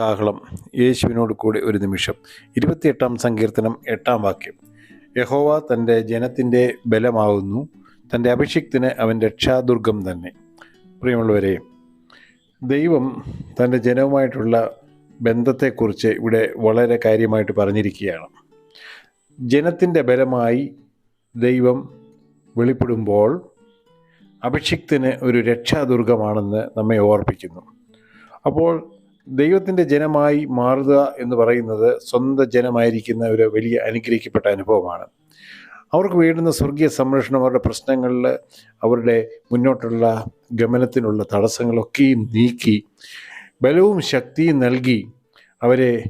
കാഹളം യേശുവിനോട് കൂടി ഒരു നിമിഷം. ഇരുപത്തിയെട്ടാം സങ്കീർത്തനം എട്ടാം വാക്യം. യഹോവ തന്റെ ജനത്തിന്റെ ബലമാവുന്നു തന്റെ അഭിഷിക്തിന് അവൻ രക്ഷാദുർഗം തന്നെ. പ്രിയമുള്ളവരെ ദൈവം തന്റെ ജനവുമായിട്ടുള്ള ബന്ധത്തെക്കുറിച്ച് ഇവിടെ വളരെ കാര്യമായിട്ട് പറഞ്ഞിരിക്കുകയാണ്. ജനത്തിന്റെ ബലമായി ദൈവം വെളിപ്പെടുമ്പോൾ അഭിഷിക്തിന് ഒരു രക്ഷാദുർഗമാണെന്ന് നമ്മെ ഓർപ്പിക്കുന്നു. അപ്പോൾ ദൈവത്തിന്റെ ജനമായി മാറുക എന്ന് പറയുന്നത് സ്വന്തം ജനമായിരിക്കുന്ന ഒരു വലിയ അനുഗ്രഹിക്കപ്പെട്ട അനുഭവമാണ്. അവർക്ക് വേണ്ടുന്ന സ്വർഗീയ സംരക്ഷണം അവരുടെ പ്രശ്നങ്ങളിൽ അവരുടെ മുന്നോട്ടുള്ള ഗമനത്തിനുള്ള തടസ്സങ്ങളൊക്കെയും നീക്കി ബലവും ശക്തിയും നൽകി അവരെ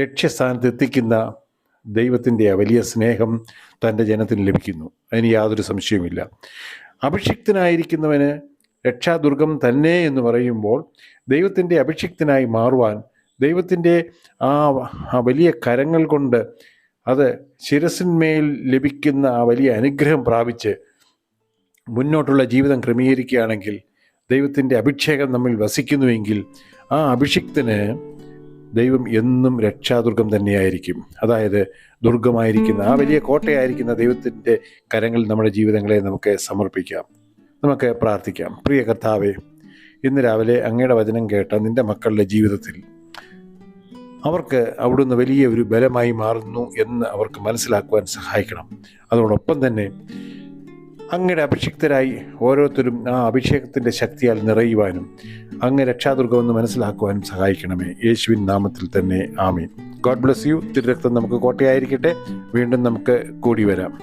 ലക്ഷ്യസ്ഥാനത്ത് എത്തിക്കുന്ന ദൈവത്തിന്റെ ആ വലിയ സ്നേഹം തന്റെ ജനത്തിന് ലഭിക്കുന്നു. അതിന് യാതൊരു സംശയവുമില്ല. അഭിഷിക്തനായിരിക്കുന്നവന് രക്ഷാദുർഗം തന്നെ എന്ന് പറയുമ്പോൾ ദൈവത്തിന്റെ അഭിഷിക്തനായി മാറുവാൻ ദൈവത്തിന്റെ ആ വലിയ കരങ്ങൾ കൊണ്ട് അത് ശിരസിന്മേൽ ലഭിക്കുന്ന ആ വലിയ അനുഗ്രഹം പ്രാപിച്ച് മുന്നോട്ടുള്ള ജീവിതം ക്രമീകരിക്കുകയാണെങ്കിൽ ദൈവത്തിന്റെ അഭിഷേകം നമ്മിൽ വസിക്കുന്നുവെങ്കിൽ ആ അഭിഷിക്തന് ദൈവം എന്നും രക്ഷാദുർഗം തന്നെയായിരിക്കും. അതായത് ദുർഗമായിരിക്കുന്ന ആ വലിയ കോട്ടയായിരിക്കുന്ന ദൈവത്തിന്റെ കരങ്ങളിൽ നമ്മുടെ ജീവിതങ്ങളെ നമുക്ക് സമർപ്പിക്കാം. നമുക്ക് പ്രാർത്ഥിക്കാം. പ്രിയ കർത്താവെ ഇന്ന് രാവിലെ അങ്ങയുടെ വചനം കേട്ട നിന്റെ മക്കളുടെ ജീവിതത്തിൽ അവർക്ക് അവിടുന്ന് വലിയ ഒരു ബലമായി മാറുന്നു എന്ന് അവർക്ക് മനസ്സിലാക്കുവാൻ സഹായിക്കണം. അതോടൊപ്പം തന്നെ അങ്ങയുടെ അഭിഷിക്തരായി ഓരോരുത്തരും ആ അഭിഷേകത്തിന്റെ ശക്തിയാൽ നിറയുവാനും അങ്ങ് രക്ഷാദുർഗമെന്ന് മനസ്സിലാക്കുവാനും സഹായിക്കണമേ. യേശുവിൻ നാമത്തിൽ തന്നെ ആമേ ഗോഡ് ബ്ലസ് യു. തിരുരക്തം നമുക്ക് കോട്ടയായിരിക്കട്ടെ. വീണ്ടും നമുക്ക് കൂടി വരാം.